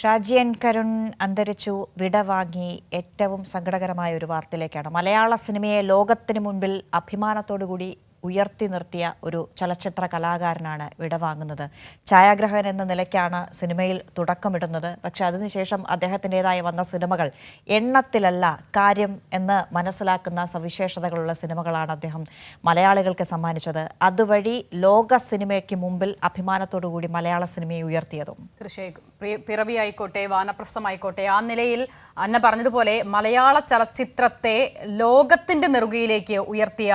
ഷാജിയൻ കരുൺ അന്തരിച്ചു. വിടവാങ്ങി. ഏറ്റവും സങ്കടകരമായ ഒരു വാർത്തയിലേക്കാണ്. മലയാള സിനിമയെ ലോകത്തിന് മുൻപിൽ അഭിമാനത്തോടുകൂടി ഉയർത്തി നിർത്തിയ ഒരു ചലച്ചിത്ര കലാകാരനാണ് വിടവാങ്ങുന്നത് ഛായാഗ്രഹകൻ എന്ന നിലയ്ക്കാണ് സിനിമയിൽ തുടക്കമിടുന്നത്. പക്ഷെ അതിനുശേഷം അദ്ദേഹത്തിന്റെതായ വന്ന സിനിമകൾ എണ്ണത്തിലല്ല കാര്യം എന്ന് മനസ്സിലാക്കുന്ന സവിശേഷതകളുള്ള സിനിമകളാണ് അദ്ദേഹം മലയാളികൾക്ക് സമ്മാനിച്ചത്. അതുവഴി ലോക സിനിമയ്ക്ക് മുമ്പിൽ അഭിമാനത്തോടുകൂടി മലയാള സിനിമയെ ഉയർത്തിയതും. തീർച്ചയായും. പിറവി ആയിക്കോട്ടെ വാനപ്രസ്ഥമായിക്കോട്ടെ ആ നിലയിൽ അന്ന പറഞ്ഞതുപോലെ മലയാള ചലച്ചിത്രത്തെ ലോകത്തിന്റെ നെറുകയിലേക്ക് ഉയർത്തിയ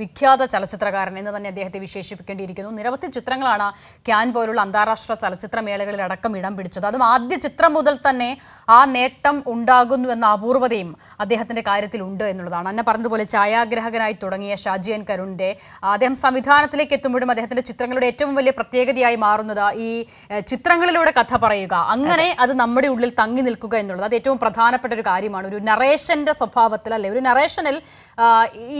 വിഖ്യാത ചലച്ചിത്രകാരൻ എന്ന് തന്നെ അദ്ദേഹത്തെ വിശേഷിപ്പിക്കേണ്ടിയിരിക്കുന്നു. നിരവധി ചിത്രങ്ങളാണ് ക്യാൻ പോലുള്ള അന്താരാഷ്ട്ര ചലച്ചിത്ര മേളകളിൽ അടക്കം ഇടം പിടിച്ചത്. അതും ആദ്യ ചിത്രം മുതൽ തന്നെ ആ നേട്ടം ഉണ്ടാകുന്നു എന്ന അപൂർവതയും അദ്ദേഹത്തിന്റെ കാര്യത്തിൽ ഉണ്ട് എന്നുള്ളതാണ്. അന്നെ പറഞ്ഞതുപോലെ ഛായാഗ്രാഹകനായി തുടങ്ങിയ ഷാജിയൻ കരുണിന്റെ അദ്ദേഹം സംവിധാനത്തിലേക്ക് എത്തുമ്പോഴും അദ്ദേഹത്തിന്റെ ചിത്രങ്ങളുടെ ഏറ്റവും വലിയ പ്രത്യേകതയായി മാറുന്നത് ഈ ചിത്രങ്ങളിലൂടെ കഥ പറയുക. അങ്ങനെ അത്. നമ്മുടെ ഉള്ളിൽ തങ്ങി നിൽക്കുക എന്നുള്ളത് അത് ഏറ്റവും പ്രധാനപ്പെട്ട ഒരു കാര്യമാണ്. ഒരു നറേഷന്റെ സ്വഭാവത്തിൽ അല്ലെ ഒരു നറേഷനിൽ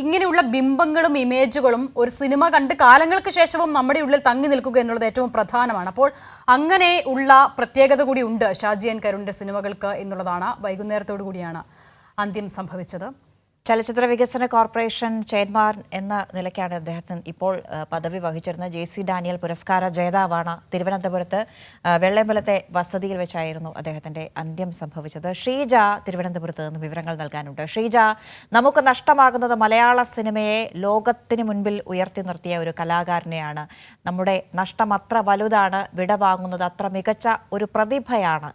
ഇങ്ങനെയുള്ള ബിംബങ്ങളും ഇമേജുകളും ഒരു സിനിമ കണ്ട് കാലങ്ങൾക്ക് ശേഷവും നമ്മുടെ ഉള്ളിൽ തങ്ങി നിൽക്കുക എന്നുള്ളത് ഏറ്റവും പ്രധാനമാണ്. അപ്പോൾ അങ്ങനെ ഉള്ള പ്രത്യേകത കൂടി ഉണ്ട് ഷാജിയൻ കരുണിന്റെ സിനിമകൾക്ക് എന്നുള്ളതാണ് വൈകുന്നേരത്തോടു കൂടിയാണ് അന്ത്യം സംഭവിച്ചത്. ചലച്ചിത്ര വികസന കോർപ്പറേഷൻ ചെയർമാൻ എന്ന നിലയ്ക്കാണ് അദ്ദേഹത്തിന് ഇപ്പോൾ പദവി വഹിച്ചിരുന്നത്. ജെ സി ഡാനിയൽ പുരസ്കാര ജേതാവാണ് തിരുവനന്തപുരത്ത് വെള്ളയമ്പലത്തെ വസതിയിൽ വെച്ചായിരുന്നു അദ്ദേഹത്തിന്റെ അന്ത്യം സംഭവിച്ചത്. ഷീജ തിരുവനന്തപുരത്ത് നിന്ന് വിവരങ്ങൾ നൽകാനുണ്ട്. ഷീജ നമുക്ക് നഷ്ടമാകുന്നത് മലയാള സിനിമയെ ലോകത്തിന് മുൻപിൽ ഉയർത്തി നിർത്തിയ ഒരു കലാകാരനെയാണ്. നമ്മുടെ നഷ്ടം അത്ര വലുതാണ് വിടവാങ്ങുന്നത് അത്ര മികച്ച ഒരു പ്രതിഭയാണ്.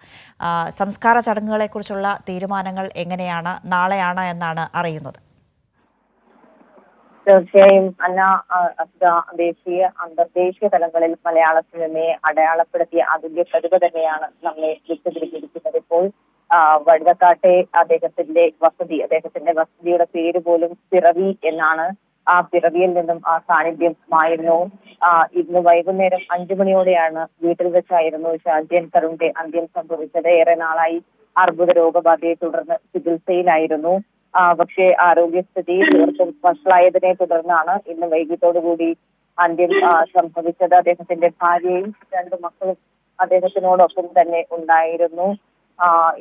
സംസ്കാര ചടങ്ങുകളെക്കുറിച്ചുള്ള തീരുമാനങ്ങൾ എങ്ങനെയാണ് നാളെയാണ് എന്നാണ് അറിയുന്നത്. തീർച്ചയായും അന്ന ദേശീയ അന്തർദേശീയ തലങ്ങളിൽ മലയാള സിനിമയെ അടയാളപ്പെടുത്തിയ അതിന്റെ പ്രതിഭ തന്നെയാണ് നമ്മളെ വിട്ടുപിടിച്ചിരിക്കുന്നത് ഇപ്പോൾ വഴുതക്കാട്ടെ അദ്ദേഹത്തിന്റെ വസതി അദ്ദേഹത്തിന്റെ വസതിയുടെ പേര് പോലും പിറവി എന്നാണ് ആ പിറവിയിൽ നിന്നും ആ സാന്നിധ്യം മായുന്നു ആ, ഇന്ന് വൈകുന്നേരം അഞ്ചു മണിയോടെയാണ് വീട്ടിൽ വെച്ചായിരുന്നു ഷാജൻ കരുണിന്റെ അന്ത്യം സംഭവിച്ചത്. ഏറെ നാളായി അർബുദ രോഗബാധയെ തുടർന്ന് ചികിത്സയിലായിരുന്നു. പക്ഷേ ആരോഗ്യസ്ഥിതി തീർത്തും വഷളായതിനെ തുടർന്നാണ് ഇന്ന് വൈകിട്ടോടുകൂടി അന്ത്യം സംഭവിച്ചത്. അദ്ദേഹത്തിന്റെ ഭാര്യയും രണ്ട് മക്കളും അദ്ദേഹത്തിനോടൊപ്പം തന്നെ ഉണ്ടായിരുന്നു.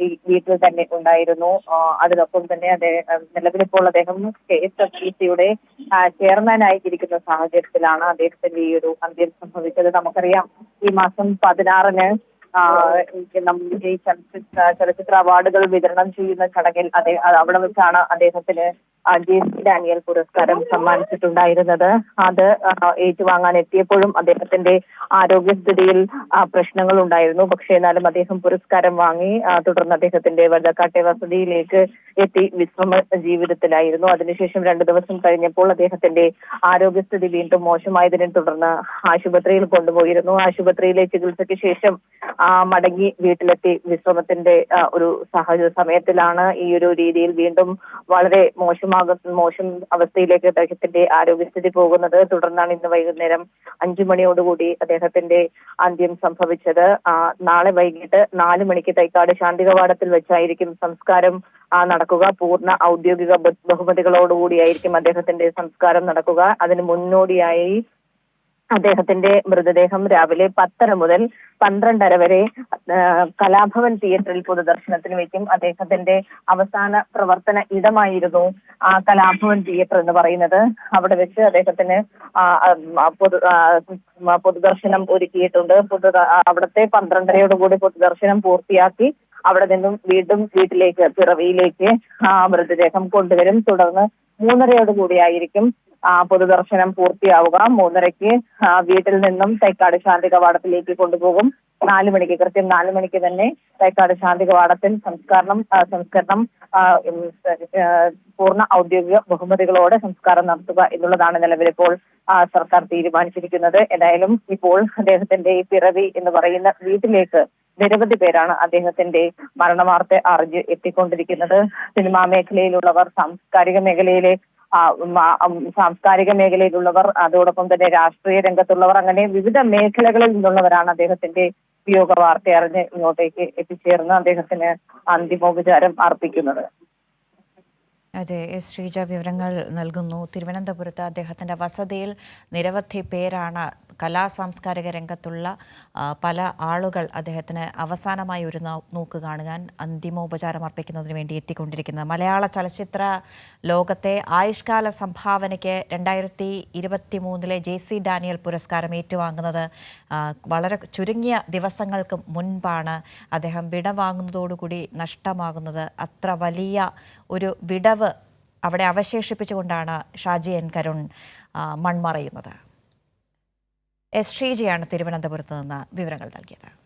ഈ വീട്ടിൽ തന്നെ ഉണ്ടായിരുന്നു. അതിനൊപ്പം തന്നെ അദ്ദേഹം നിലവിലിപ്പോൾ അദ്ദേഹം കെ എസ് എഫ് ഇ സിയുടെ ചെയർമാനായി സാഹചര്യത്തിലാണ് അദ്ദേഹത്തിന്റെ ഈ ഒരു അന്ത്യം സംഭവിച്ചത്. നമുക്കറിയാം ഈ മാസം പതിനാറിന് ഈ ചലച്ചിത്ര ചലച്ചിത്ര അവാർഡുകൾ വിതരണം ചെയ്യുന്ന ചടങ്ങിൽ അവിടെ വെച്ചാണ് അദ്ദേഹത്തിന് ജെ സി ഡാനിയൽ പുരസ്കാരം സമ്മാനിച്ചിട്ടുണ്ടായിരുന്നത്. അത് ഏറ്റുവാങ്ങാൻ എത്തിയപ്പോഴും അദ്ദേഹത്തിന്റെ ആരോഗ്യസ്ഥിതിയിൽ പ്രശ്നങ്ങൾ ഉണ്ടായിരുന്നു പക്ഷെ എന്നാലും അദ്ദേഹം പുരസ്കാരം വാങ്ങി തുടർന്ന് അദ്ദേഹത്തിന്റെ വെള്ളക്കാട്ടെ വസതിയിലേക്ക് എത്തി വിശ്രമ ജീവിതത്തിലായിരുന്നു. അതിനുശേഷം രണ്ടു ദിവസം കഴിഞ്ഞപ്പോൾ അദ്ദേഹത്തിന്റെ ആരോഗ്യസ്ഥിതി വീണ്ടും മോശമായതിനെ തുടർന്ന് ആശുപത്രിയിൽ കൊണ്ടുപോയിരുന്നു. ആശുപത്രിയിലെ ചികിത്സയ്ക്ക് ശേഷം മടങ്ങി വീട്ടിലെത്തി വിശ്രമത്തിന്റെ ഒരു സാഹചര്യ സമയത്തിലാണ് ഈ ഒരു രീതിയിൽ വീണ്ടും വളരെ മോശമാക മോശം അവസ്ഥയിലേക്ക് അദ്ദേഹത്തിന്റെ ആരോഗ്യസ്ഥിതി പോകുന്നത്. തുടർന്നാണ് ഇന്ന് വൈകുന്നേരം അഞ്ചു മണിയോടുകൂടി അദ്ദേഹത്തിന്റെ അന്ത്യം സംഭവിച്ചത്. നാളെ വൈകിട്ട് നാല് മണിക്ക് തൈക്കാട് ശാന്തികവാടത്തിൽ വെച്ചായിരിക്കും സംസ്കാരം നടക്കുക. പൂർണ ഔദ്യോഗിക ബഹുമതികളോടുകൂടിയായിരിക്കും അദ്ദേഹത്തിന്റെ സംസ്കാരം നടക്കുക. അതിന് മുന്നോടിയായി അദ്ദേഹത്തിന്റെ മൃതദേഹം രാവിലെ പത്തര മുതൽ പന്ത്രണ്ടര വരെ കലാഭവൻ തിയേറ്ററിൽ പൊതുദർശനത്തിന് വെക്കും. അദ്ദേഹത്തിന്റെ അവസാന പ്രവർത്തന ഇടമായിരുന്നു ആ കലാഭവൻ തിയേറ്റർ എന്ന് പറയുന്നത്. അവിടെ വെച്ച് അദ്ദേഹത്തിന് പൊതു പൊതുദർശനം ഒരുക്കിയിട്ടുണ്ട്. പൊതു അവിടുത്തെ പന്ത്രണ്ടരയോടുകൂടി പൊതുദർശനം പൂർത്തിയാക്കി അവിടെ നിന്നും വീണ്ടും വീട്ടിലേക്ക് പിറവിയിലേക്ക് ആ മൃതദേഹം കൊണ്ടുവരും. തുടർന്ന് മൂന്നരയോടുകൂടിയായിരിക്കും പൊതുദർശനം പൂർത്തിയാവുക. മൂന്നരയ്ക്ക് വീട്ടിൽ നിന്നും തൈക്കാട് ശാന്തി കവാടത്തിലേക്ക് കൊണ്ടുപോകും. നാല് മണിക്ക് കൃത്യം നാല് മണിക്ക് തന്നെ തൈക്കാട് ശാന്തി കവാടത്തിൽ സംസ്കരണം സംസ്കരണം പൂർണ ഔദ്യോഗിക ബഹുമതികളോടെ സംസ്കാരം നടത്തുക എന്നുള്ളതാണ് നിലവിലിപ്പോൾ സർക്കാർ തീരുമാനിച്ചിരിക്കുന്നത്. ഏതായാലും ഇപ്പോൾ അദ്ദേഹത്തിന്റെ പിറവി എന്ന് പറയുന്ന വീട്ടിലേക്ക് നിരവധി പേരാണ് അദ്ദേഹത്തിന്റെ മരണവാർത്ത അറിഞ്ഞ് എത്തിക്കൊണ്ടിരിക്കുന്നത്. സിനിമാ മേഖലയിലുള്ളവർ സാംസ്കാരിക മേഖലയിലെ സാംസ്കാരിക മേഖലയിലുള്ളവർ അതോടൊപ്പം തന്നെ രാഷ്ട്രീയ രംഗത്തുള്ളവർ അങ്ങനെ വിവിധ മേഖലകളിൽ നിന്നുള്ളവരാണ് അദ്ദേഹത്തിന്റെ വിയോഗ വാർത്ത അറിഞ്ഞ് ഇങ്ങോട്ടേക്ക് എത്തിച്ചേർന്ന് അദ്ദേഹത്തിന് അന്തിമോപചാരം അർപ്പിക്കുന്നത്. അതെ എസ് ശ്രീജ വിവരങ്ങൾ നൽകുന്നു. തിരുവനന്തപുരത്ത് അദ്ദേഹത്തിന്റെ വസതിയിൽ നിരവധി പേരാണ് കലാ സാംസ്കാരിക രംഗത്തുള്ള പല ആളുകൾ അദ്ദേഹത്തിന് അവസാനമായി ഒരു നോക്ക് കാണുവാൻ അന്തിമോപചാരം അർപ്പിക്കുന്നതിന് വേണ്ടി എത്തിക്കൊണ്ടിരിക്കുന്നത്. മലയാള ചലച്ചിത്ര ലോകത്തെ ആയുഷ്കാല സംഭാവനയ്ക്ക് രണ്ടായിരത്തി ഇരുപത്തി മൂന്നിലെ ജെ സി ഡാനിയൽ പുരസ്കാരം ഏറ്റുവാങ്ങുന്നത് വളരെ ചുരുങ്ങിയ ദിവസങ്ങൾക്ക് മുൻപാണ് അദ്ദേഹം വിടവാങ്ങുന്നതോടുകൂടി നഷ്ടമാകുന്നത്. അത്ര വലിയ ഒരു വിടവ് അവിടെ അവശേഷിപ്പിച്ചുകൊണ്ടാണ് ഷാജി എൻ കരുൺ മൺമറയുന്നത്. എസ് ശ്രീജിയാണ് തിരുവനന്തപുരത്ത് നിന്ന് വിവരങ്ങൾ നൽകിയത്.